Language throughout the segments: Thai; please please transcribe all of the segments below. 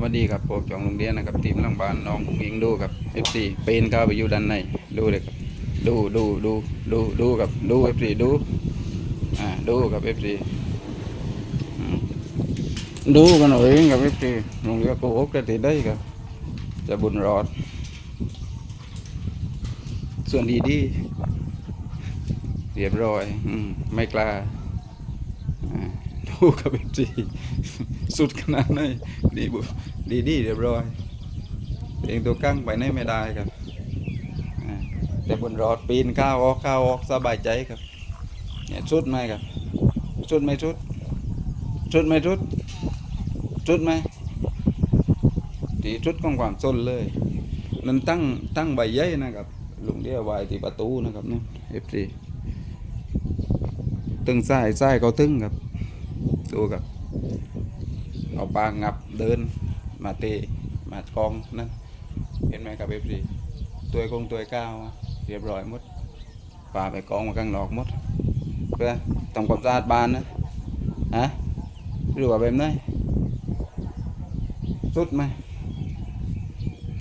สวัสดีครับผมจองโรงเรียนนะครับทีมหลังบ้านน้องอุ้งอิงดูครับ F4 ปีนเข้าไปอยู่ด้านในดูเลยครับดูดูดูดูดูครับดู F4 ดูอ่าดูครับ F4 อืมดูกันเอาเองครับ F4 โรงเรียนโกหกได้ได้ครับจะบุญรอด ส่วนดีดีเรียบร้อย อืม ไม่กล้า ดูกับ F4 สุดขนาดไหนดีบุดีดีเรียบร้อยเองตัวกั้งไปไหนไม่ได้ครับแต่บนรอดปีนข้าวออกข้าวออกสบายใจครับเนี่ยสุดไหมครับสุดไหมสุดสุดไหมสุดสุดไหมที่สุดของความสนเลยนั่นตั้งตั้งใบใหญ่นะครับลุงเดียวไว้ที่ประตูนะครับเนี่ยเอฟซีตึงซ้ายซ้ายเขาตึงครับ ดูครับเอาปางับเดินมาเตะมากองนั่นเห็นไหมครับเอฟซีตัวกงตัวก้าวเรียบร้อยหมดปลาไปกองมาข้างนอกหมดเพื่อทำความสะอาดบ้านนะฮะหรือว่าแบบไหนสุดไหม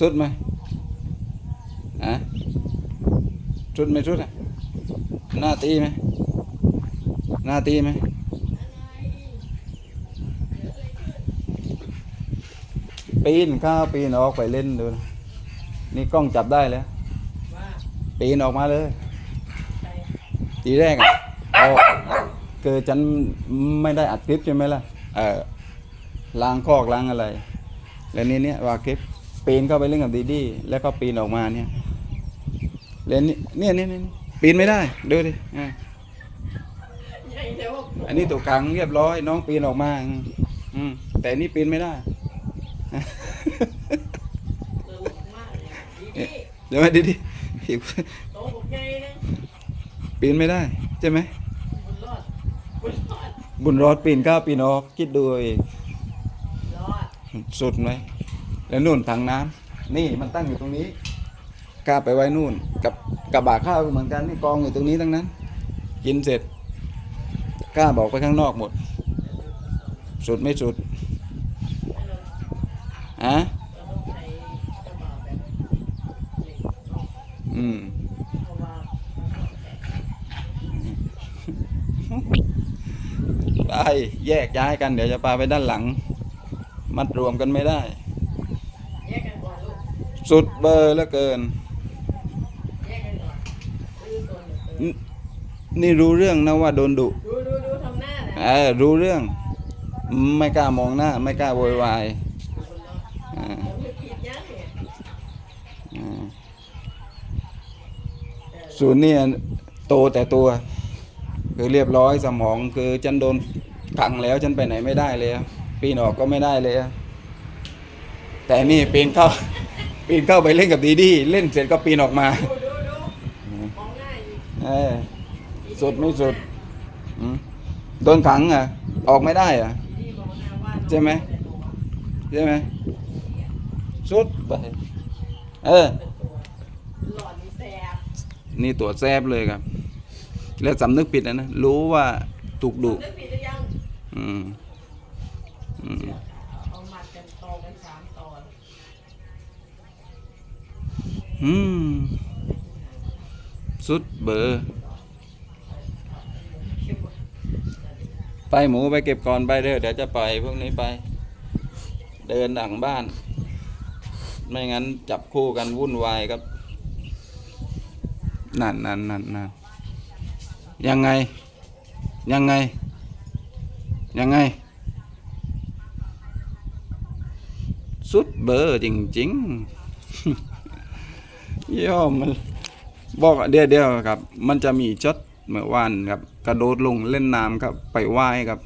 สุดไหมฮะสุดไหมสุดอะหน้าตีไหมหน้าตีไหม ปีนข้าวปีนออกไปเล่นดูนะนี่กล้องจับได้แล้วปีนออกมาเลย ทีแรกอะเอาคือฉันไม่ได้อัดคลิปใช่ไหมล่ะเออล้างคอกล้างอะไร แล้วนี่เนี่ยว่าคลิปปีนเข้าไปเล่นกับดีดีแล้วก็ปีนออกมาเนี่ยแล้วนี่เนี่ยเนี่ยเนี่ยปีนไม่ได้ดูดิอะอันนี้ตัวกลางเรียบร้อย น้องปีนออกมาอืมแต่นี่ปีนไม่ได้ เดี๋ยวมาดีดีโตบุกใหญ่นึงปีนไม่ได้ใช่ไหมบุญรอดปีนก้าวปีนออกคิดดูเองสุดไหมแล้วนู่นถังน้ำนี่มันตั้งอยู่ตรงนี้กล้าไปไว้นู่น กับกระบะข้าวเหมือนกันนี่กองอยู่ตรงนี้ทั้งนั้น กินเสร็จกล้าบอกไปข้างนอกหมด สุดไม่สุด ฮะเราต้องใช้กระเป๋าแบบเหล็กออกอืมเพราะว่าไปแยกย้ายกันเดี๋ยวจะพาไปด้านหลัง มัดรวมกันไม่ได้แยกกันก่อนลูกสุดเบอร์เหลือเกินแยกกันก่อนดูตัวหนึ่งเออนี่รู้เรื่องนะว่าโดนดุดูดูดูทำหน้านะเออรู้เรื่อง ไม่กล้ามองหน้า ไม่กล้าโวยวาย บุญรอด อ่า ผมไม่ผิดยังเนี่ย อ่า เออ ส่วนนี่โตแต่ตัว คือเรียบร้อยสมองคือฉันโดนขังแล้วฉันไปไหนไม่ได้เลยปีนออกก็ไม่ได้เลย แต่นี่ปีนเข้า ปีนเข้าไปเล่นกับดีดีเล่นเสร็จก็ปีนออกมาสุดไม่สุดโดนขังอะ ออกไม่ได้อะใช่ไหมใช่ไหมสุดไปเออหลอ นี่ตัวแซบเลยครับ แล้วสำนึกผิดนะนะ รู้ว่าถูกดุนึกผิดหรือยังอืมอืมเอามัดกันตอกันสามตอนอืมสุดเบอร์ไปหมูไปเก็บก่อนไปเด้อเดี๋ยวจะปล่อยพวกนี้ไป เดินหลังบ้าน ไม่งั้นจับคู่กันวุ่นวายครับ นั่นนั่นนั่นนั่นยังไง ยังไง ยังไง สุดเบอร์จริงๆย่อมันบอกเดี๋ยวเดี๋ยวครับ มันจะมีช็อตเมื่อวานครับ กระโดดลงเล่นน้ำครับ ไปว่ายครับ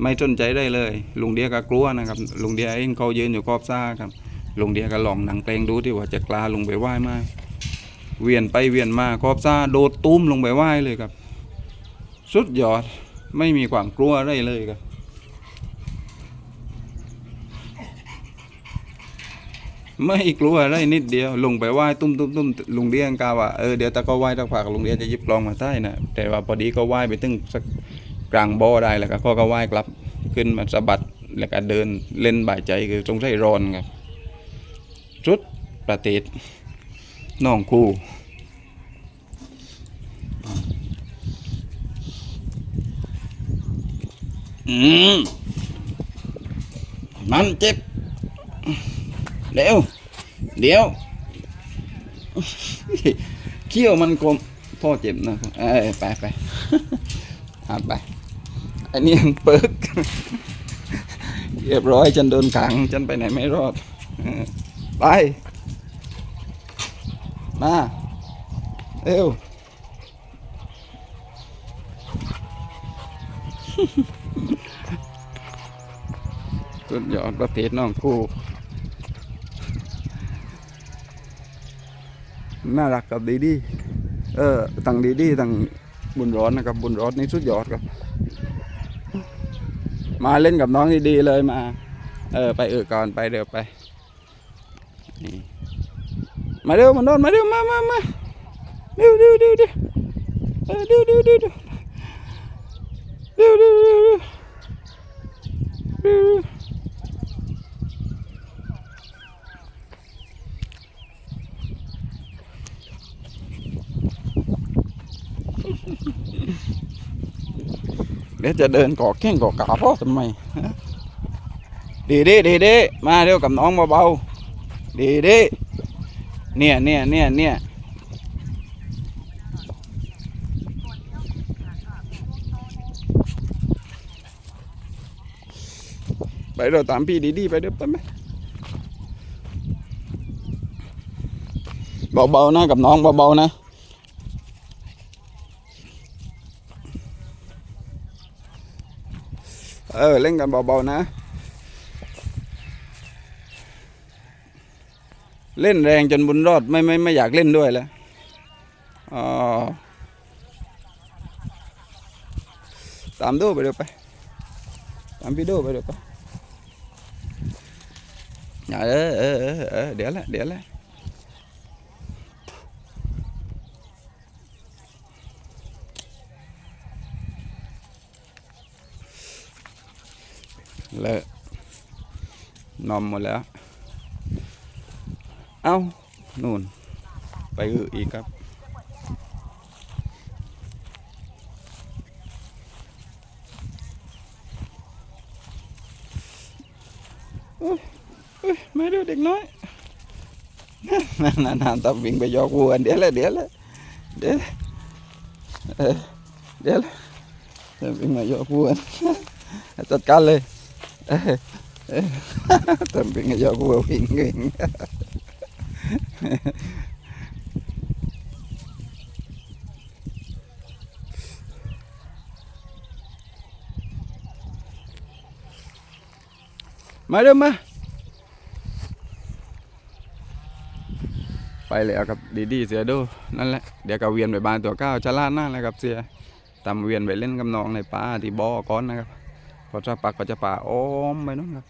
ไม่สนใจได้เลย ลุงเดียก็กลัวนะครับ ลุงเดียเองเขายืนอยู่ขอบซ่าครับ ลุงเดียก็ลองหนังเพลงดูที่ว่าจะกล้าลงไปว่ายไหม เวียนไปเวียนมาขอบซาโดดตุ้มลงไปว่ายเลยครับ สุดยอดไม่มีความกลัวอะไรเลยครับไม่กลัวอะไรนิดเดียว ลงไปไหว้ตุ้มตุ้มตุ้มลุงเดียงกาว่าเออเดี๋ยวตะก็ไหว้ตะผักลุงเดียงจะยิบกลองมาใต้นะแต่ว่าพอดีก็ไหว้ไปตึงสักกลางบ่อได้แล้วก็ก็ก็ไหว้กลับขึ้นมาสะบัดแล้วก็เดินเล่นบ่ายใจคือตรงไรร้อนครับจุดประเทศ น้องคู่อืมมันเจ็บเร็วเดี๋ยวเขี้ยวมันกลมพ่อเจ็บนะเอ้ยไปไปเอาไปอ้นี่ยังเปิกเรียบร้อยฉันโดนขังฉันไปไหนไม่รอดไป มาเร็วสุดยอดประเภทน้องคู่น่ารักกับดีดีเออตั้งดีดีตั้งบุญร้อนนะครับ บุญร้อนนี่สุดยอดครับ มาเล่นกับน้องดีๆเลยมา เออ ไปเออก่อนไปเร็วไปนี่ มาเร็วมันโดนมาเร็วมามามาเร็วเร็วเร็วเร็วเออเร็วเร็วเร็วเร็วเร็วเร็วเร็วเร็วเร็วเร็วเดี๋ยวจะเดินก่อแข้งก่อขาพ่อทำไมดีดีดีดีมาเร็วกับน้องเบาๆดีดี เนี่ยเนี่ยเนี่ยเนี่ยไปเราตามพี่ดีดีไปเด้อไปไหมเบาๆนะกับน้องเบาๆนะเออเล่นกันเบาๆนะ เล่นแรงจนบุญรอดไม่ไม่ไม่อยากเล่นด้วยแล้วตามดูไปเดี๋ยวไป ตามพี่ดูไปเดี๋ยวไปเออเออเออเดี๋ยวละเดี๋ยวละเลอะนอมหมดแล้ว เอ้านู่น ไปอืออีกครับโอ้ยโอ้ยมาดูเด็กน้อยนั่นนั่นต้องวิ่งไปยอกวัวเดี๋ยวละเดี๋ยวละเดี๋ยวเดี๋ยวละต้องวิ่งมายอกวัวจัดการเลยเออเออต้องวิ่ง มายอกวัววิ่งวิ่งมาเร็วมา ไปเลยครับดีดีเสียดูนั่นแหละเดี๋ยวก็เวียนไปบ้านตัวเก้าชะลาดหน้าเลยครับเสียตามเวียนไปเล่นกับน้องในป่าที่บ่อก้อนนะครับพอจะปักก็จะป่าอ้อมไปนู่นครับ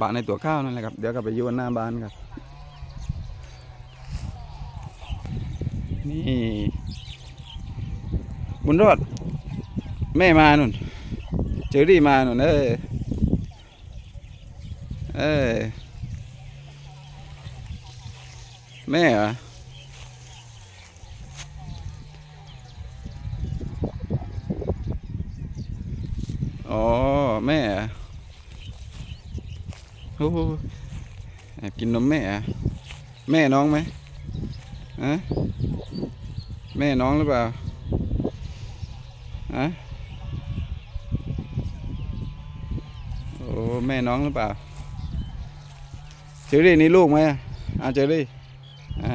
บ้านในตัวข้าวนั่นแหละครับเดี๋ยวก็ไปอยืนหน้าบ้านครับ นี่บุญรอดแม่มานุ่น เจอรี่มานุ่นเอ้ยเอ้ยแม่เหรออ๋อ แม่โอ้กินนมแม่ แม่น้องไหม ฮะแม่น้องหรือเปล่าฮะโอ้แม่น้องหรือเปล่าเจอรี่นี่ลูกไหมอะเจอรี่อะ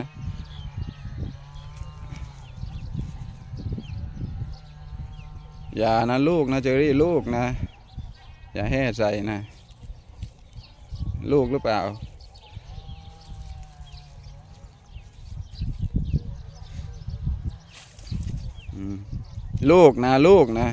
อย่านะลูกนะเจอรี่ลูกนะ อย่าแห่ใส่นะ ลูกหรือเปล่า อืม ลูกนะลูกนะ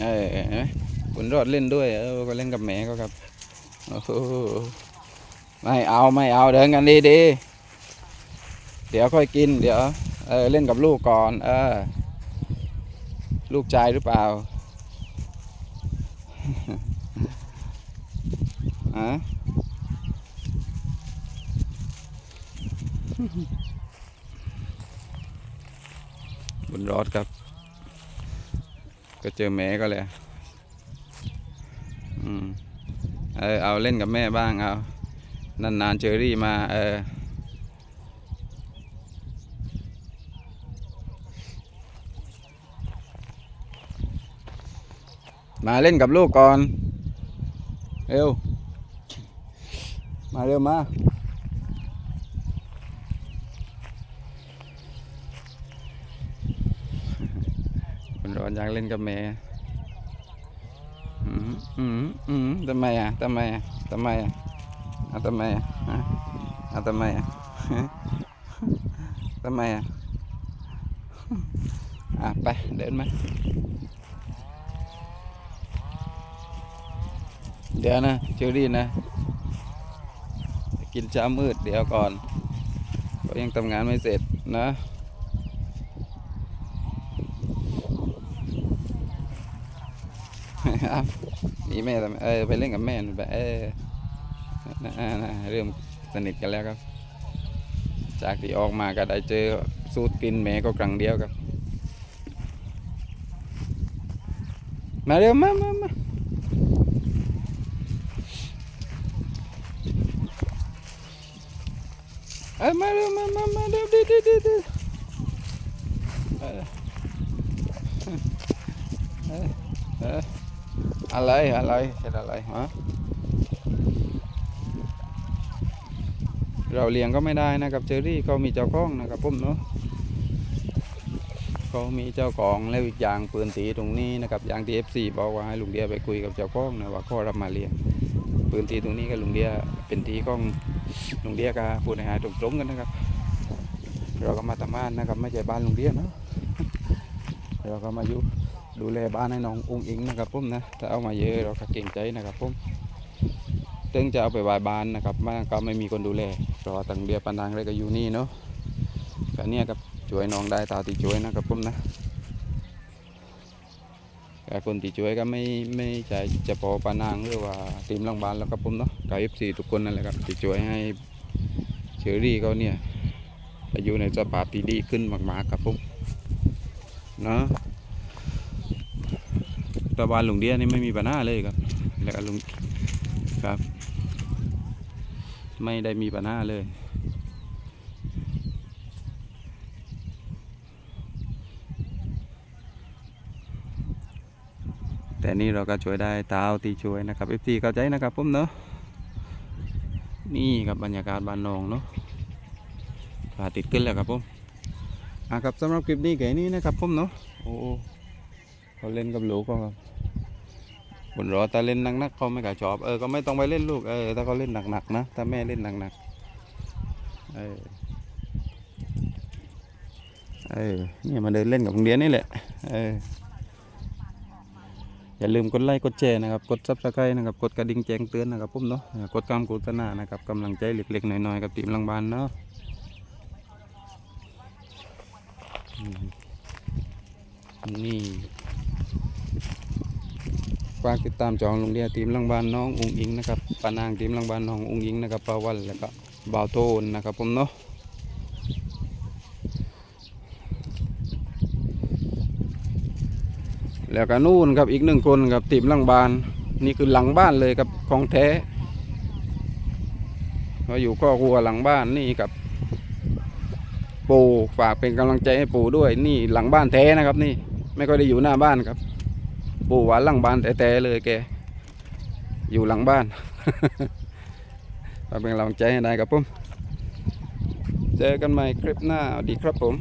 เออเห็นไหมบุญรอดเล่นด้วย เออก็เล่นกับแม่ก็ครับโอ้โหไม่เอาไม่เอาเดินกันดีดีเดี๋ยวค่อยกิน เดี๋ยว เออเล่นกับลูกก่อน เออ ลูกชายหรือเปล่า ฮะบนรถครับ ก็เจอแม่ก็เลยอืมเออเอาเล่นกับแม่บ้างเอานานๆเจอรี่มา เออ มาเล่นกับลูกก่อน เร็ว มาเร็วมา คนร้อนอยากเล่นกับแม่อืมอืมอืมทำไมอะทำไมอะทำไมอะอาทำไมอะฮะเอาทำไมอะฮะทำไมอะอะไปเดินมา เดี๋ยวนะเชอรี่นะ กินเช้ามืดเดี๋ยวก่อน ก็ยังทำงานไม่เสร็จนะนี่แม่ทำเออไปเล่นกับแม่น่อยไปเออนะนะเริ่มสนิทกันแล้วครับ จากที่ออกมาก็ได้เจอสูตรกินแม่ก็ครั้งเดียวครับ มาเร็วมามามา เอ้ยมาเร็วมามามาเร็วดิดิดิดิอะไรอะไรเห็นอะไรฮะเราเลี้ยงก็ไม่ได้นะครับเจอรี่เขามีเจ้าของนะครับผมเนาะเขามีเจ้าของแล้วอีกอย่างปืนตีตรงนี้นะครับอย่างที่ FC บอกว่าให้ลุงเดียไปคุยกับเจ้าของนะว่าเขารับมาเลี้ยงปืนตีตรงนี้กับลุงเดียเป็นทีของ ลุงเดียกับผู้ให้หายตรงๆกันนะครับ เราก็มาทำบ้านนะครับไม่ใช่บ้านลุงเดียเนาะเราก็มาอยู่ดูแลบ้านให้น้องอุ้งอิงนะครับผมนะถ้าเอามาเยอะเราก็เก่งใจนะครับผมถึงจะเอาไปไว้บ้านนะครับบ้านก็ไม่มีคนดูแลเพราะว่าตังเดียปันดังอะไรก็อยู่นี่เนาะก็เนี่ยครับช่วยน้องได้ตาที่ช่วยนะครับผมนะ แต่คนที่ช่วยก็ไม่ไม่ใช่เฉพาะปานางหรือว่าทีมโรงพยาบาลแล้วครับผมเนาะกับเอฟซีทุกคนนั่นแหละครับที่ช่วยให้เชอรี่เขาเนี่ยอายู่ในสภาพที่ดีขึ้นมากๆครับผมเนาะตะวันลุงเดียนี่ไม่มีปัญหาเลยครับ แล้วก็ลุงครับ ไม่ได้มีปัญหาเลย แต่นี่เราก็ช่วยได้ตาตีช่วยนะครับเอฟซีเข้าใจนะครับผมเนาะนี่ครับบรรยากาศบ้านนองเนาะพระอาติดขึ้นแล้วครับผมอะครับสำหรับคลิปนี้แค่นี้นะครับผมเนาะโอ้เขาเล่นกับลูกเขาครับบนรถถ้าเล่นหนักๆเขาไม่กล้าชอบเออก็ไม่ต้องไปเล่นลูกเออถ้าเขาเล่นหนักๆนะถ้าแม่เล่นหนักๆเออเออเนี่ยมาเดินเล่นกับโรงเรียนนี่แหละเออ อย่าลืมกดไลค์กดแชร์นะครับ กดซับสไครต์นะครับ กดกระดิ่งแจ้งเตือนนะครับผมเนาะกดการโฆษณานะครับกำลังใจเล็กๆน้อยๆกับทีมลังบานเนาะนี่ฝากติดตามจองโรงเรียนทีมลังบานน้องอุงอิงนะครับปานางทีมลังบานน้องอุงอิงนะครับปาวันแล้วก็บ่าวโทนนะครับผมเนาะ แล้วก็นู่นครับอีกหนึ่งคนครับทีมหลังบ้าน นี่คือหลังบ้านเลยครับของแท้เราอยู่ก็ครัวหลังบ้านนี่กับปู่ฝากเป็นกำลังใจให้ปู่ด้วย นี่หลังบ้านแท้นะครับ นี่ไม่ค่อยได้อยู่หน้าบ้านครับ ปู่หวานหลังบ้านแต่เลยแกอยู่หลังบ้านมาเป็นกำลังใจให้นายครับผมเจอกันใหม่คลิปหน้าสวัสดีครับผม